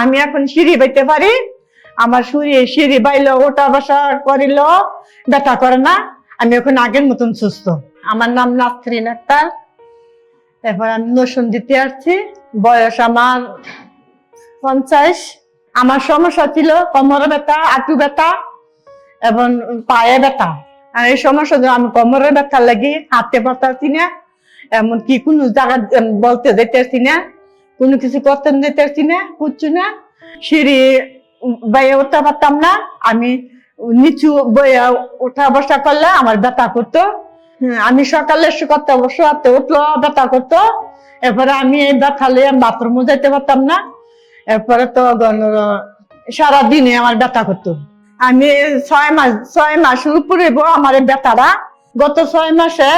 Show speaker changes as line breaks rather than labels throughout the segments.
আমি এখন সিঁড়ি বাইতে পারি। আমার শুয়ে সিঁড়ি বাইল, ওটা বসা করিল। ব্যথা করে না, আমি এখন আগের মতন সুস্থ। আমার নাম নাসরিন আক্তার। এরপর আমি নসুন দিতে আসছি। বয়স আমার পঞ্চাশ। আমার সমস্যা ছিল কোমর ব্যথা আঁটু ব্যথা এবং পায়ে ব্যথা। আর এই সমস্যা আমি কোমরের ব্যথা লাগি হাঁটতে পারতাছি না, এমনকি কোনো জায়গা বলতে যেতেছি না। কোনো কিছু করতে যেতেছি না কুচ্ছু না। সিঁড়ি বাইরে উঠতে পারতাম না। আমি নিচু বইয়া উঠা বসা করলে আমার ব্যথা করতো। হ্যাঁ, আমি সকালে করতে বসতে উঠল ব্যথা করতো। এরপরে আমি এই ব্যথা লিয়ে বাথরুমও যেতে পারতাম না। এরপরে তো সারাদিনে আমার ব্যথা করতো। আমি ছয় মাস ছয় মাস উপরে আমার ব্যথাটা। গত ছয় মাসে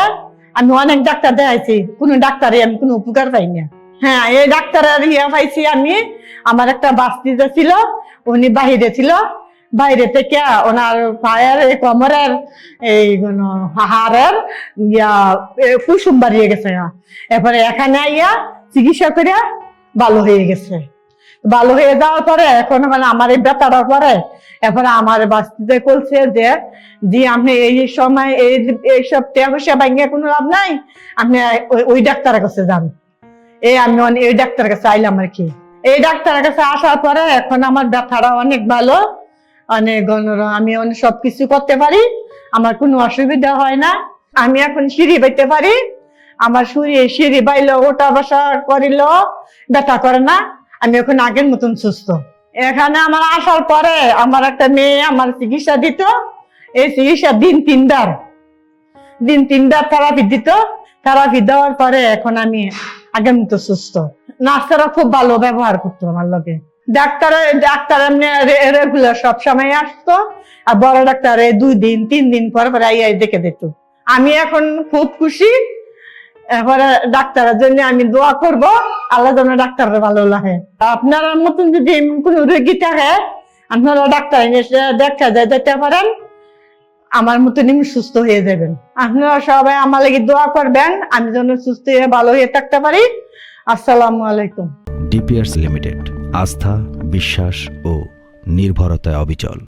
আমি অনেক ডাক্তার দেখাইছি। কোনো ডাক্তারে আমি কোনো উপকার পাই না হ্যাঁ এই ডাক্তারের ইয়ে পাইছি আমি। আমার একটা বাস্তিতে ছিল, উনি বাহিরে ছিল। বাইরে থেকে ওনার পায়ের কোমরের, এই হাড়ের ইয়া কুসুম বাড়িয়ে গেছে। এরপরে এখানে আইয়া চিকিৎসা করে ভালো হয়ে গেছে। ভালো হয়ে যাওয়ার পরে এখন মানে আমার এই ব্যথাটার পরে, এরপরে আমার বাস্তিতে বলছে যে, জি, আপনি এই সময় এই এইসব টাকা পয়সা ভাঙিয়ে কোনো লাভ নাই। আপনি ওই ডাক্তারের কাছে যান। এই আমি অনে- এই ডাক্তার কাছে আইলাম আর কি। এই ডাক্তার কাছে আসার পরে এখন আমার ব্যথাটা অনেক ভালো। অনেক আমি অনেক সবকিছু করতে পারি। আমার কোনো অসুবিধা হয় না। আমি এখন সিঁড়ি বাইতে পারি। আমার শুয়ে সিঁড়ি বাইল, ওটা বসা করিল, ব্যথা করে না। আমি এখন আগের মতন সুস্থ। এখানে আমার আসার পরে আমার একটা মেয়ে আমার চিকিৎসা দিত। এই চিকিৎসা দিন তিনবার। দিন তিনবার থেরাপি দিত। থেরাপি দেওয়ার পরে এখন আমি আগের মতো সুস্থ। নার্সেরা খুব ভালো ব্যবহার করতো আমার লগে। ডাক্তার ডাক্তার এমনি রেগুলার সব সময় আসতো, আর বড় ডাক্তার এই দুই দিন, তিন দিন পর পরে আইয়া দেখে দিত। আমি এখন খুব খুশি। এরপরে ডাক্তারের জন্য আমি দোয়া করব, আল্লাহ যেন ডাক্তারের ভালো লাগে আপনার মতন যদি কোনো রোগী থাকে, আপনারা ডাক্তার এসে দেখা যায় যেতে পারেন। আমার মতন সুস্থ হয়ে যাবেন। আপনারা সবাই আমার লাগি দোয়া করবেন, আমি যেন সুস্থ হয়ে ভালো হয়ে থাকতে পারি। আসসালামু আলাইকুম।
ডিপিআরস লিমিটেড, আস্থা, বিশ্বাস ও নির্ভরতায় অবিচল।